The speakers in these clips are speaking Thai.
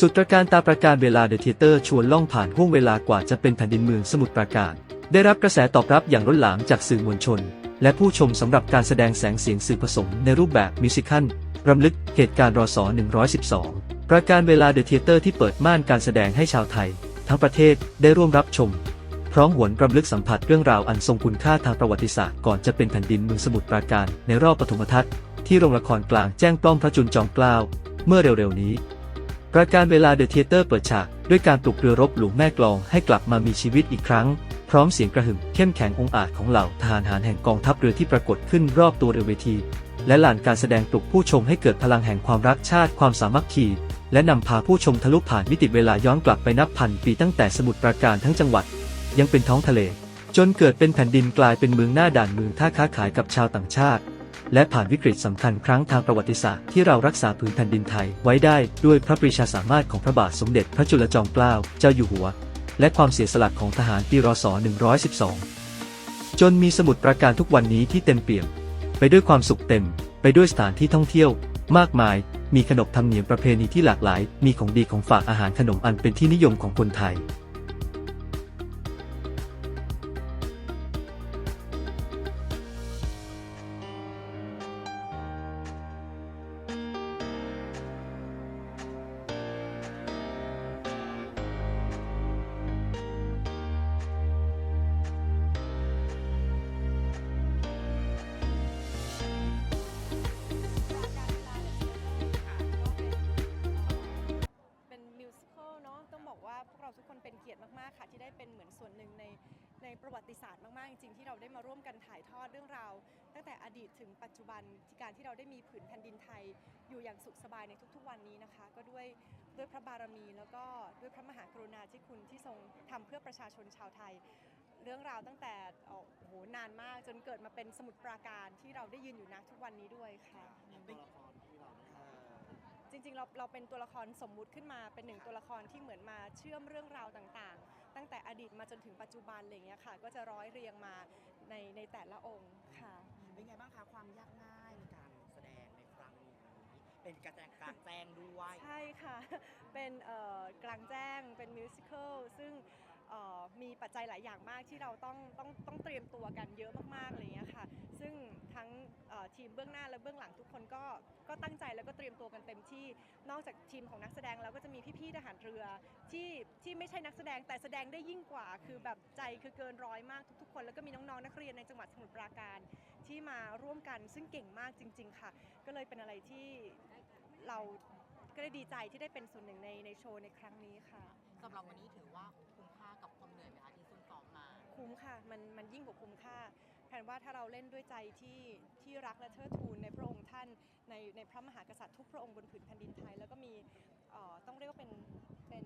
สุดตระการตาประการเวลาเดอะเทเตอร์ชวนล่องผ่านห่วงเวลากว่าจะเป็นแผ่นดินเมืองสมุทรปราการ ได้รับกระแสตอบรับอย่างล้นหลามจากสื่อมวลชน และผู้ชมสำหรับการแสดงแสงเสียงสื่อผสมในรูปแบบมิวสิคัลรำลึกเหตุการณ์รศ112 ประการเวลาเดอะเทเตอร์ที่เปิดม่านการแสดงให้ชาวไทย ทั้งประเทศได้ร่วมรับชม พร้อมหวนรำลึกสัมผัสเรื่องราวอันทรงคุณค่าทางประวัติศาสตร์ก่อนจะเป็นแผ่นดินเมืองสมุทรปราการในรอบปฐมทัศน์ที่โรงละครกลางแจ้งปล้อมพระจุลจอมเกล้าเมื่อเร็วๆนี้ ประการเวลาเดอะเทเตอร์เปิดฉากด้วยการปลุกเรือรบหลวงแม่กลองให้กลับมามีชีวิตอีกครั้ง พร้อมเสียงกระหึ่มเข้มแข็งองอาจของเหล่าทหารหารแห่งกองทัพเรือที่ปรากฏขึ้นรอบตัวเรือเวที และหลานการแสดงปลุกผู้ชมให้เกิดพลังแห่งความรักชาติความสามัคคี และนำพาผู้ชมทะลุผ่านมิติเวลาย้อนกลับไปนับพันปีตั้งแต่สมุทรปราการทั้งจังหวัด ยังเป็นท้องทะเล จนเกิดเป็นแผ่นดินกลายเป็นเมืองหน้าด่านเมืองท่าค้าขายกับชาวต่างชาติ และผ่านวิกฤตสำคัญครั้งทางประวัติศาสตร์ที่เรารักษาผืนแผ่นดินไทยไว้ได้ด้วยพระปรีชาสามารถของพระบาทสมเด็จพระจุลจอมเกล้าเจ้าอยู่หัว และความเสียสละของทหารปีรศ112 จนมีสมุดประการทุกวันนี้ที่เต็มเปี่ยม ไปด้วยความสุขเต็ม ไปด้วยสถานที่ท่องเที่ยว มากมาย มีขนบธรรมเนียมประเพณีที่หลากหลาย มีของดีของฝากอาหารขนมอันเป็นที่นิยมของคนไทย เราทุกคนเป็นเกียรติมากๆค่ะ ที่ได้เป็นเหมือนส่วนหนึ่งในในประวัติศาสตร์มากๆ จริงๆที่เราได้มาร่วมกันถ่ายทอดเรื่องราว ตั้งแต่อดีตถึงปัจจุบันที่การที่เราได้มีผืนแผ่นดินไทย อยู่อย่างสุขสบายในทุกๆ วันนี้นะคะ ก็ด้วยด้วยพระบารมี แล้วก็ด้วยพระมหากรุณาธิคุณที่ทรงทำเพื่อประชาชนชาวไทยเรื่องราวตั้งแต่โอ้โหนานมากจนเกิดมาเป็นสมุทรปราการที่เราได้ยืนอยู่ณทุกวันนี้ด้วยค่ะจริงๆ เราเราเป็นตัวละครสมมุติขึ้นมาเป็นหนึ่งตัวละครที่เหมือนมาเชื่อมเรื่องราวต่างๆ ตั้งแต่อดีตมาจนถึงปัจจุบันอะไรอย่างเงี้ยค่ะ ก็จะร้อยเรียงมาในในแต่ละองค์ค่ะเป็นไงบ้างคะความยากง่ายในการแสดงในครั้งนี้เป็นการแสดงกลางแจ้งด้วยใช่ค่ะ เป็นเอ่อกลางแจ้งเป็นมิวสิควลซึ่งเอ่อมีปัจจัยหลายอย่างมากที่เราต้องต้องต้องเตรียมตัวกัน ทีมเบื้องหน้าและเบื้องหลังทุกคนก็ก็ตั้งใจแล้วก็เตรียมตัวกันเต็มที่ นอกจากทีมของนักแสดงแล้วก็จะมีพี่ๆทหารเรือที่ที่ไม่ใช่นักแสดงแต่แสดงได้ยิ่งกว่า คือแบบใจคือเกินร้อยมากทุกๆ คน แล้วก็มีน้องๆนักเรียนในจังหวัดสมุทรปราการที่มาร่วมกันซึ่งเก่งมากจริง ๆ ค่ะ ก็เลยเป็นอะไรที่เราก็ได้ดีใจที่ได้เป็นส่วนหนึ่งในในโชว์ในครั้งนี้ค่ะสำหรับวันนี้ถือว่าคุ้มค่ากับความเหนื่อยไหมคะที่ซุ่มซ้อมมา คุ้มค่ะ มันมันยิ่งกว่าคุ้มค่า แผนว่าถ้าเราเล่นด้วยใจที่ที่รักและเทิดทูนในพระองค์ท่านในในพระมหากษัตริย์ทุกพระองค์บนผืนแผ่นดินไทย แล้วก็มีเอ่อต้องเรียกว่าเป็นเป็น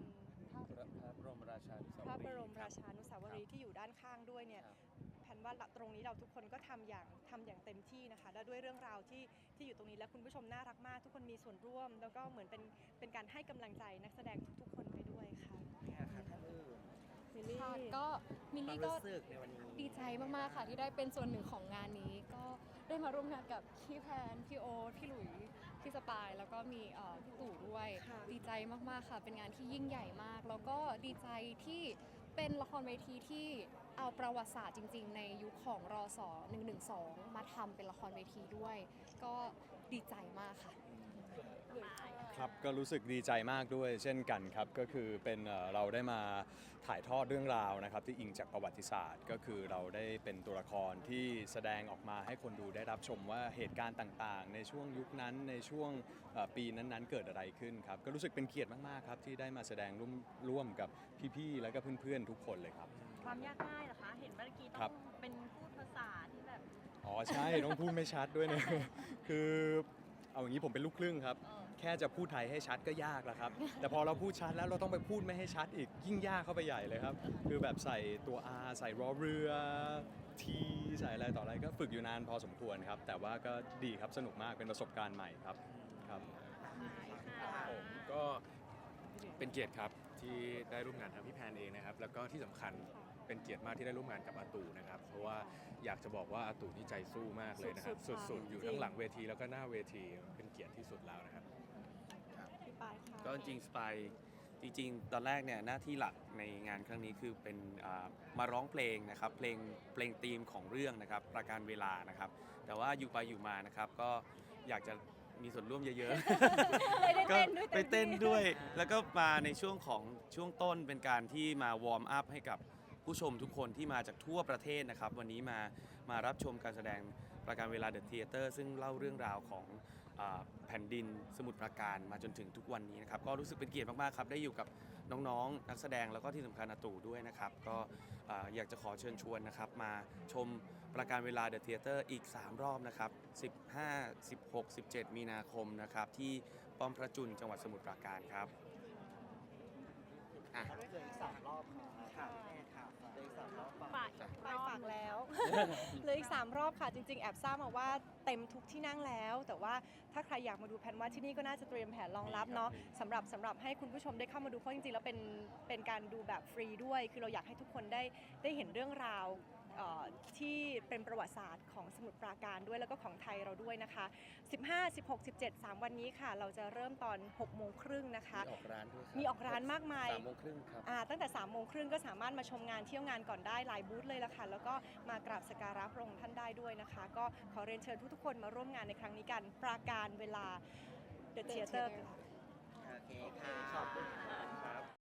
พระพระพระบรมราชานุสาวพระรีย์บรมราคชานุสาวรีย์ที่อยู่ด้านข้างด้วยเนี่ยครับแผนว่าตรงนี้เราทุกคนก็ทำอย่างทำอย่างเต็มที่นะคะ และด้วยเรื่องราวที่ที่อยู่ตรงนี้และคุณผู้ชมน่ารักมาก ทุกคนมีส่วนร่วม แล้วก็เหมือนเป็นเป็นการให้กำลังใจนักแสดงทุกๆคนไปด้วยค่ะ เนี่ยค่ะท่านอื่น มิลลี่ค่ะก็มิลความลี่ก็รู้สึกในวันนี้ดีใจมากๆค่ะที่ได้เป็นส่วนหนึ่งของงานนี้ ก็ได้มาร่วมงานกับพี่แพนพี่โอ๊ตพี่หลุยพี่สปาย แล้วก็มีเอ่อพี่ตู่ด้วยค่ะดีใจมากๆค่ะ เป็นงานที่ยิ่งใหญ่มาก แล้วก็ดีใจที่เป็นละครเวทีที่เอาประวัติศาสตร์จริง ๆ ในยุคของรอสอ112 มาทำเป็นละครเวทีด้วย ก็ดีใจมากค่ะ ครับก็รู้สึกดีใจมากด้วย เช่นกันครับก็คือเป็นเอ่อเราได้มาถ่ายทอดเรื่องราวนะครับที่อิงจากประวัติศาสตร์ ก็คือเราได้เป็นตัวละครที่แสดงออกมาให้คนดูได้รับชมว่าเหตุการณ์ต่างๆ ในช่วงยุคนั้นในช่วงเอ่อปีนั้นๆ เกิดอะไรขึ้นครับก็รู้สึกเป็นเกียรติมากๆครับที่ได้มาแสดงร่วมร่วมกับพี่ๆแล้วก็เพื่อนๆทุกคนเลยครับ ความยากง่ายเหรอคะ เห็นเมื่อกี้ครัต้อบ งเป็นพูดภาษาที่แบบ อ๋อใช่ต้องพูดไม่ชัดด้วยนะคือเอาอย่างนี้ผมเป็นลูกครึ่งครับ เออ แค่จะพูดไทยให้ชัดก็ยากแล้วครับ แต่พอเราพูดชัดแล้วเราต้องไปพูดไม่ให้ชัดอีกยิ่งยากเข้าไปใหญ่เลยครับ คือแบบใส่ตัว R ใส่รอเรือ T ใส่อะไรต่ออะไรก็ฝึกอยู่นานพอสมควรครับ แต่ว่าก็ดีครับสนุกมากเป็นประสบการณ์ใหม่ครับครับผมก็เป็นเกียรติครับที่ได้ร่วมงานทั้งพี่แพนเองนะครับ แล้วก็ที่สำคัญเป็นเกียรติมากที่ได้ร่วมงานกับอาตูนะครับ เพราะว่าอยากจะบอกว่าอาตูนี่ใจสู้มากเลยนะครับ สุดๆค่ะสุดๆอยู่จริงทั้งหลังเวทีแล้วก็หน้าเวทีเป็นเกียรติที่สุดแล้วนะครับ พไปค่ะ ก็จริงๆสปายจริงๆ ตอนแรกเนี่ยหน้าที่หลักในงานครั้งนี้คือเป็นอ่ามาร้องเพลงนะครับเพลงเพลงธีมของเรื่องนะครับประการเวลานะครับ แต่ว่าอยู่ไปอยู่มานะครับก็อยากจะมีส่วนร่วมเยอะเลยได้ๆ ก็เต้นด้วยไปเต้นมที่ด้วย แล้วก็มาในช่วงของช่วงต้นเป็นการที่มาวอร์มอัพให้กับผู้ชมทุกคนที่มาจากทั่วประเทศนะครับ วันนี้มามารับชมการแสดงประการเวลาเดอะเทเตอร์ซึ่งเล่าเรื่องราวของอ่า แผ่นดินสมุทรปราการมาจนถึงทุกวันนี้นะครับก็รู้สึกเป็นเกียรติมากๆครับได้อยู่กับน้องๆ นักแสดงแล้วก็ที่สำคัญอาตู่ด้วยนะครับ ก็อยากจะขอเชิญชวนนะครับ มาชมประการเวลาเดอะเทเตอร์อีก 3 รอบนะครับ 15 16 17 มีนาคมนะครับ ที่ป้อมพระจุลจังหวัดสมุทรปราการครับอะ เหลืออีกสามรอบค่ะ ไปฝากแล้วเหลืออีก 3 รอบค่ะจริง ๆ แอบทราบมาว่าเต็มทุกที่นั่งแล้ว แต่ว่าถ้าใครอยากมาดูแผนว่าที่นี่ก็น่าจะเตรียมแผนรองรับเนาะสำหรับสำหรับให้คุณผู้ชมได้เข้ามาดูเพราะจริงๆแล้วเป็นเป็นการดูแบบฟรีด้วย คือเราอยากให้ทุกคนได้ได้เห็นเรื่องราวเอ่อ ที่เป็นประวัติศาสตร์ของสมุทรปราการด้วยแล้วก็ของไทยเราด้วยนะคะ 15 16 17 3 วันนี้ค่ะ เราจะเริ่มตอน6โมงครึ่งนะคะ มีออกร้านด้วยครับมีออกร้านมากมายสามโมงครึ่งครับอ่าตั้งแต่3ามโมงครึ่งก็สามารถมาชมงานเที่ยวงานก่อนได้หลายบูธเลยละค่ะ แล้วก็มากราบสกการะพระองค์ท่านได้ด้วยนะคะ ก็ขอเรียนเชิญทุกๆคนมาร่วมงานในครั้งนี้กันปราการเวลา The Theater โอเคค่ะขอบคุณค่ะ